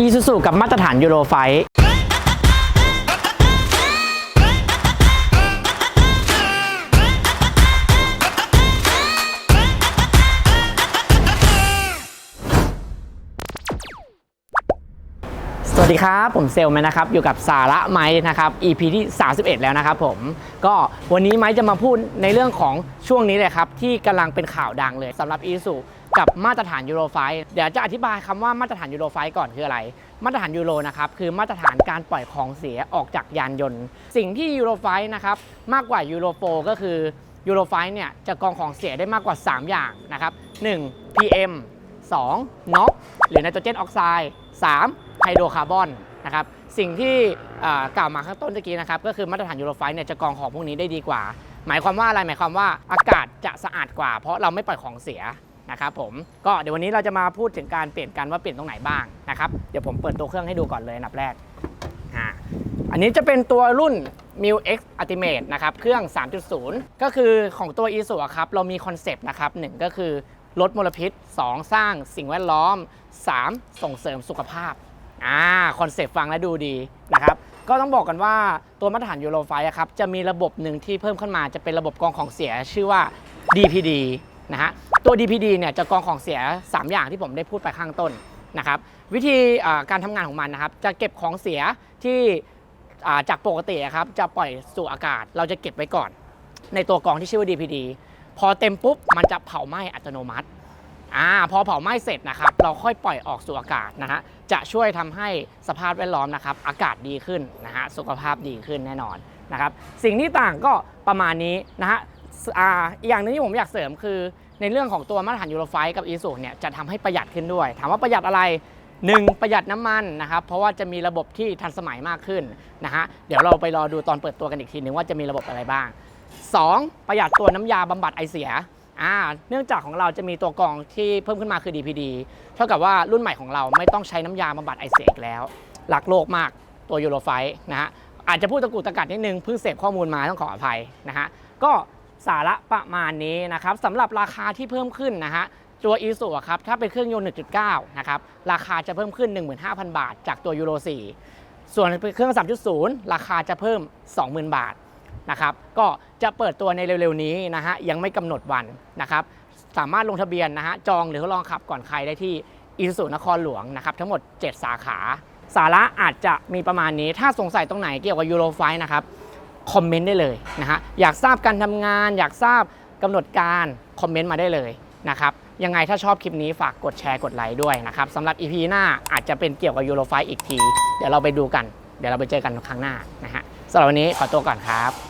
อีซูซูกับมาตรฐานยูโรไฟ สวัสดีครับ ผมเซลแมนนะครับ อยู่กับสาระไม้นะครับ EP ที่ 31 แล้วนะครับผมก็วันนี้ไม้จะมาพูดในเรื่องของช่วงนี้เลยครับ ที่กำลังเป็นข่าวดังเลยสำหรับ e s u กับมาตรฐานยูโรไฟเดี๋ยวจะอธิบายคำว่ามาตรฐานยูโรไฟก่อนคืออะไร มาตรฐานยูโรนะครับคือมาตรฐานการปล่อยของเสียออกจากยานยนต์ สิ่งที่ยูโรไฟนะครับมากกว่ายูโรโฟก็คือยูโรไฟเนี่ยจะกรองของเสียได้มากกว่า 3 อย่างนะครับ 1. PM 2. NOx หรือไนโตรเจนออกไซด์ 3. ไฮโดรคาร์บอนนะครับสิ่งที่กล่าวมาข้างต้นตะกี้นะครับก็คือมาตรฐานยูโรไฟเนี่ยจะกรองของพวกนี้ได้ดีกว่า หมายความว่าอะไรหมายความว่าอากาศจะสะอาดกว่า เพราะเราไม่ปล่อยของเสียนะครับผมก็เดี๋ยววันนี้เราจะมาพูดถึงการเปลี่ยนกันว่าเปลี่ยนตรงไหนบ้างนะครับเดี๋ยวผมเปิดตัวเครื่องให้ดูก่อนเลยอันดับแรกอ่าอันนี้จะเป็นตัวรุ่น m i l X Ultimate นะครับเครื่อง 3.0 ก็คือของตัว e s u ครับเรามีคอนเซปต์นะครับหนึ่งก็คือลดมลพิษ 2 สร้างสิ่งแวดล้อม 3 ส่งเสริมสุขภาพ อ่าคอนเซปต์ฟังแล้วดูดีนะครับก็ต้องบอกกันว่าตัวมาตรฐานยูโรไฟครับจะมีระบบหนึ่งที่เพิ่มขึ้นมาจะเป็นระบบกองของเสียชื่อว่า DPD นะฮะตัว DPD เนี่ยจะกองของเสีย 3 อย่างที่ผมได้พูดไปข้างต้นนะครับวิธีการทำงานของมันนะครับจะเก็บของเสียที่จากปกติอะครับจะปล่อยสู่อากาศ เราจะเก็บไว้ก่อน ในตัวกองที่ชื่อว่า DPD พอเต็มปุ๊บมันจะเผาไหม้อัตโนมัติ อ่าพอเผาไหม้เสร็จนะครับ เราค่อยปล่อยออกสู่อากาศนะฮะจะช่วยทำให้สภาพแวดล้อมนะครับ อากาศดีขึ้นนะฮะสุขภาพดีขึ้นแน่นอนนะครับ สิ่งที่ต่างก็ประมาณนี้นะฮะอ่าอีกอย่างหนึงที่ผมอยากเสริมคือ ในเรื่องของตัวมาตรฐานยูโรไฟกับอีสูเนี่ยจะทำให้ประหยัดขึ้นด้วย ถามว่าประหยัดอะไร1ประหยัดน้ำมันนะครับ เพราะว่าจะมีระบบที่ทันสมัยมากขึ้นนะฮะเดี๋ยวเราไปรอดูตอนเปิดตัวกันอีกทีนึงว่าจะมีระบบอะไรบ้าง 2. ประหยัดตัวน้ำยาบำบัดไอเสีย อ่าเนื่องจากของเราจะมีตัวกรองที่เพิ่มขึ้นมาคือ DPD เท่ากับว่ารุ่นใหม่ของเราไม่ต้องใช้น้ำยาบำบัดไอเสียอีกแล้ว หลักโลกมากตัวยูโรไฟนะฮะอาจจะพูดตะกุตะกัดนิดนึงเพิ่งเสพข้อมูลมาต้องขออภัยนะฮะก็สาระประมาณนี้นะครับสำหรับราคาที่เพิ่มขึ้นนะฮะตัว e s u ครับถ้าเป็นเครื่องยนต์ 1.9 นะครับ ราคาจะเพิ่มขึ้น 15,000 บาท จากตัวยูโร4ส่วนเครื่อง 3.0 ราคาจะเพิ่ม 20,000 บาท นะครับก็จะเปิดตัวในเร็วๆนี้นะฮะยังไม่กำหนดวันนะครับสามารถลงทะเบียนนะฮะจองหรือทดลองขับก่อนใครได้ที่อิสุนครหลวงนะครับทั้งหมด 7 สาขา สาระอาจจะมีประมาณนี้ ถ้าสงสัยตรงไหนเกี่ยวกับยูโรไฟนะครับคอมเมนต์ได้เลยนะฮะอยากทราบการทำงาน อยากทราบกำหนดการคอมเมนต์มาได้เลยนะครับยังไงถ้าชอบคลิปนี้ฝากกดแชร์กดไลค์ด้วยนะครับสำหรับ EP หน้าอาจจะเป็นเกี่ยวกับยูโรไฟอีกที เดี๋ยวเราไปดูกัน เดี๋ยวเราไปเจอกันครั้งหน้านะฮะสำหรับวันนี้ขอตัวก่อนครับ